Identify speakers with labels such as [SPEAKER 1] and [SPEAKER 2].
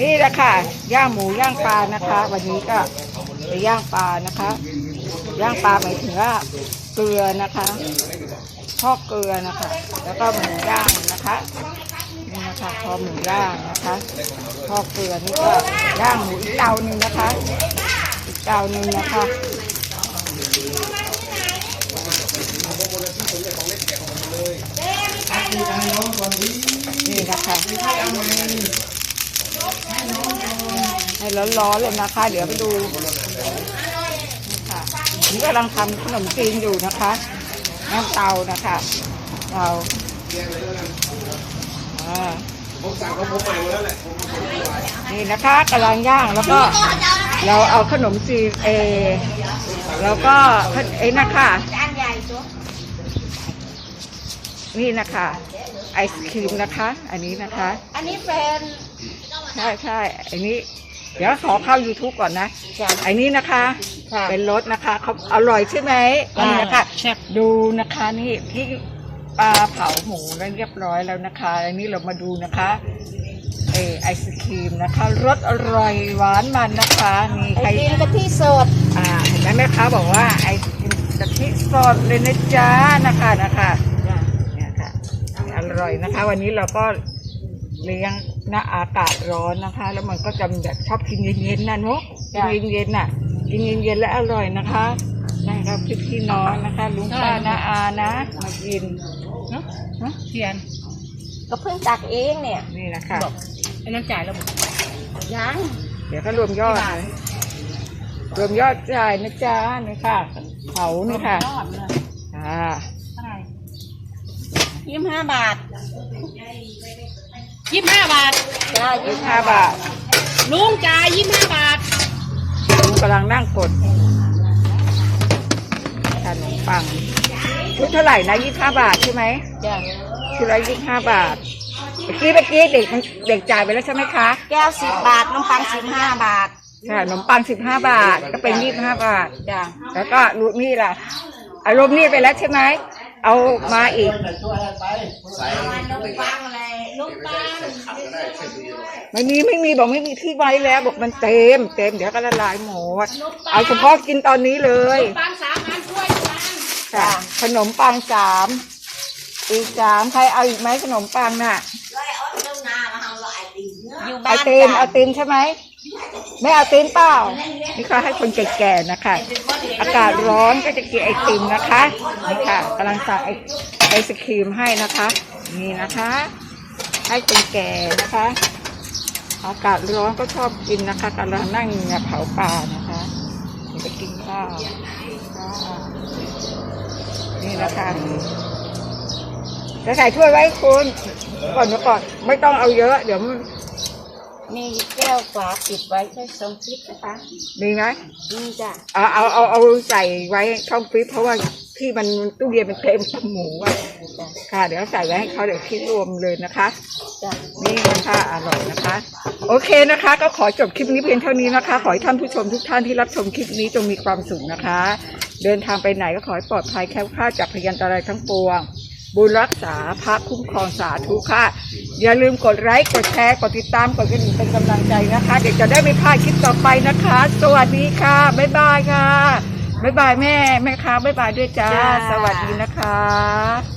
[SPEAKER 1] นี่แหละค่ะย่างหมูย่างปลานะคะ วันนี้ก็ไปย่างปลานะคะ ย่างปลาหมายถึงว่าเกลือนะคะทอดเกลือนะคะ แล้วก็หมูย่างนะคะนี่นะคะพอหมูย่างนะคะทอดเกลือนี่ก็ย่างหมูอีกเตาหนึ่งนะคะ อีกเตาหนึ่งนะคะนี่นะคะ ให้ร้อนๆเลยนะคะ เดี๋ยวไปดูนี่ค่ะนี่กำลังทำขนมจีนอยู่นะคะน้ำเตานะคะเตาอ่านี่นะคะกำลังย่างแล้วก็เราเอาขนมจีนเออแล้วก็ไอ้นะคะ
[SPEAKER 2] จานใหญ่ตัว
[SPEAKER 1] นี่นะคะ ไอศครีมนะคะ อันนี้นะคะ
[SPEAKER 2] อันนี้แฟน
[SPEAKER 1] ใช่ใช่อันนี้ เดี๋ยวขอเข้า YouTube ก่อนนะอันนี้นะคะ
[SPEAKER 2] ค่ะ
[SPEAKER 1] เป็นรสนะคะเขาอร่อยใช่ไหม
[SPEAKER 2] อ่า
[SPEAKER 1] นี่นะคะ
[SPEAKER 2] แซ่บ
[SPEAKER 1] ดูนะคะนี่ที่ปลาเผาหมูแล้วเรียบร้อยแล้วนะคะ อันนี้เรามาดูนะคะเออไอศครีมนะคะรสอร่อยหวานมันนะคะนี่
[SPEAKER 2] ไอ
[SPEAKER 1] ใคร
[SPEAKER 2] ติมกะทิสด
[SPEAKER 1] อ่าเห็นไหมแม่ค้าบอกว่าไอศครีมกะทิสดเลยนะจ๊ะนะคะนะคะ เนี่ยค่ะอร่อยนะคะ วันนี้เราก็ เลี้ยงหน้าอากาศร้อนนะคะ แล้วมันก็จะแบบชอบกินเย็นๆนะเนาะกินเย็นๆน่ะกินเย็นๆแล้วอร่อยนะคะนะครับพี่พี่น้องนะคะลุงป้าน้าอานะมากินเนาะเนาะ
[SPEAKER 3] เทียน
[SPEAKER 2] ก็เพิ่งตักเองเนี่ย
[SPEAKER 1] นี่นะคะ
[SPEAKER 3] อันนั้นจ่ายแล้วบอก
[SPEAKER 2] ยัง
[SPEAKER 1] เดี๋ยวก็รวมยอดนะรวมยอดจ่ายนะจ๊ะนี่ค่ะเผานี่ค่ะ
[SPEAKER 3] ยอดเลย
[SPEAKER 1] อ่า
[SPEAKER 3] เท่าไหร่
[SPEAKER 2] ยี่สิบห้าบาท
[SPEAKER 3] ยี่สิบห้าบาท
[SPEAKER 2] จ้า
[SPEAKER 1] ยี่
[SPEAKER 2] ยี่
[SPEAKER 1] สิ
[SPEAKER 2] สิ
[SPEAKER 1] บบห้า
[SPEAKER 2] ห้า
[SPEAKER 1] บาท
[SPEAKER 3] ลุงจ่ายยี่สิบห้าบาท
[SPEAKER 1] ลุงกำลังนั่งกดขนมปัง ชุดเท่าไหร่นะยี่สิบห้าบาทใช่ไหม
[SPEAKER 2] จ้า
[SPEAKER 1] ชุดละยี่สิบห้าบาท เมื่อกี้เมื่อกี้เด็กมันเด็กจ่ายไปแล้วใช่ไหมคะ
[SPEAKER 2] แก้วสิบบาทน้ำปังสิบห้าบาท
[SPEAKER 1] ค่ะขนมปังสิบห้าบาท ก็เป็นยี่สิบห้าบาท
[SPEAKER 2] จ้า
[SPEAKER 1] แล้วก็รูนี่ล่ะ อารมณ์นี่ไปแล้วใช่ไหม เอามาอีก
[SPEAKER 2] น้ำปั งอะไรน้ำปัง
[SPEAKER 1] ไม่มีไม่มีบอกไม่มีที่ไว้แล้ว บอกมันเต็มเต็มเดี๋ยวก็ละลายหมดเอาเฉพาะกินตอนนี้เลย
[SPEAKER 3] ปังสามอันถ้วยปัง
[SPEAKER 1] ค่ะ ขนมปังสามอีกสามใครเอาอีกไหมขนมปังน่ะ
[SPEAKER 2] อยู่
[SPEAKER 1] ไอ
[SPEAKER 2] บ้าน
[SPEAKER 1] ติมเอาติมใช่ไหมไม่เอาติมเปล่า นี่เขาให้คนแก่ๆนะคะ อากาศร้อนก็จะกินไอติมนะคะนี่ค่ะกำลังสั่งไอไอศครีมให้นะคะ นี่นะคะ ให้คนแก่นะคะ อากาศร้อนก็ชอบกินนะคะกำลังนั่งเนี่ยเผาปลานะคะเดี๋ยวไปกินข้าวค่ะนี่นะคะจะใส่ถ้วยไว้คุณก่อนเดี๋ยวก่อน ไม่ต้องเอาเยอะ เดี๋ยวมัน
[SPEAKER 2] มีแก้วฝาปิดไว้แค่สองฟิตนะคะ
[SPEAKER 1] มีไหม
[SPEAKER 2] นี่จ้า
[SPEAKER 1] เอาเอาเอาเอาใส่ไว้ช่องฟรีซเพราะว่า ที่มันตู้เย็นมันเต็มหมูอะค่ะ เดี๋ยวใส่ไว้ให้เขาเดี๋ยวคิดรวมเลยนะคะ
[SPEAKER 2] จ้า
[SPEAKER 1] นี่นะคะอร่อยนะคะ โอเคนะคะ ก็ขอจบคลิปนี้เพียงเท่านี้นะคะ ขอให้ท่านผู้ชมทุกท่านที่รับชมคลิปนี้จงมีความสุขนะคะ เดินทางไปไหนก็ขอให้ปลอดภัยแคล้วคลาดจากพยันตรายทั้งปวง บุญรักษาพระคุ้มครองสาธุค่ะ อย่าลืมกดไลค์กดแชร์กดติดตามกดกระดิ่งเป็นกำลังใจนะคะ เดี๋ยวจะได้ไม่พลาดคลิปต่อไปนะคะ สวัสดีค่ะบ๊ายบายค่ะ บ๊ายบายแม่แม่ค้าบ๊ายบายด้วยจ้าสวัสดีนะคะ